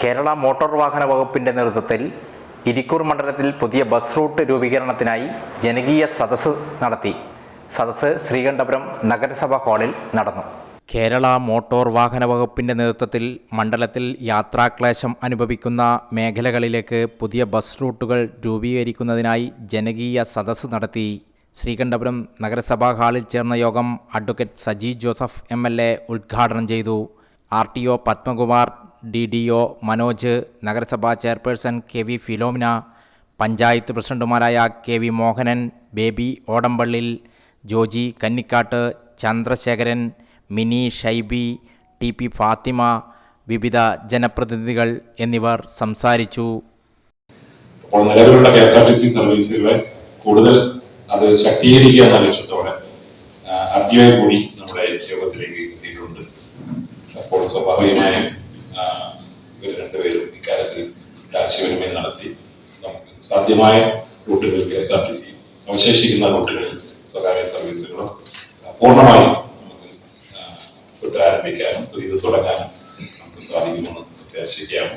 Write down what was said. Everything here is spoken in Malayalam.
കേരള മോട്ടോർ വാഹന വകുപ്പിന്റെ നേതൃത്വത്തിൽ ഇരിക്കൂർ മണ്ഡലത്തിൽ പുതിയ ബസ് റൂട്ട് രൂപീകരണത്തിനായി ജനകീയ സദസ്സ് നടത്തി. സദസ്സ് ശ്രീകണ്ഠപുരം നഗരസഭാ ഹാളിൽ നടന്നു. കേരള മോട്ടോർ വാഹന വകുപ്പിന്റെ നേതൃത്വത്തിൽ മണ്ഡലത്തിൽ യാത്രാക്ലേശം അനുഭവിക്കുന്ന മേഖലകളിലേക്ക് പുതിയ ബസ് റൂട്ടുകൾ രൂപീകരിക്കുന്നതിനായി ജനകീയ സദസ്സ് നടത്തി. ശ്രീകണ്ഠപുരം നഗരസഭാ ഹാളിൽ ചേർന്ന യോഗം അഡ്വക്കേറ്റ് സജി ജോസഫ് എ ഉദ്ഘാടനം ചെയ്തു. R T O Padmakumar D D O Manoj നഗരസഭാ chairperson K V Philomena panchayat പ്രസിഡന്റുമാരായ K V Mohanan Baby Odampallil Joji Kannikkattu Chandrasekharan Mini Shaibi T P Fathima വിവിധ ജനപ്രതിനിധികൾ എന്നിവർ സംസാരിച്ചു. നിലവിലുള്ള K S R T C സർവീസുകളെ കൂടുതൽ അത് ശക്തീകരിക്കുക എന്ന ലക്ഷ്യത്തോടെ അധ്യായ കൂടി നമ്മുടെ യോഗത്തിലേക്ക് എത്തിയിട്ടുണ്ട്. അപ്പോൾ സ്വാഭാവികമായും ആശയവിനിമയം നടത്തി. നമുക്ക് സാധ്യമായ റൂട്ടുകൾ K S R T C അവശേഷിക്കുന്ന റൂട്ടുകളിൽ സ്വകാര്യ സർവീസുകളും പൂർണമായും നമുക്ക് ആരംഭിക്കാനും ഇത് തുടങ്ങാനും നമുക്ക് സാധിക്കുമെന്ന് പ്രത്യാശിക്കാം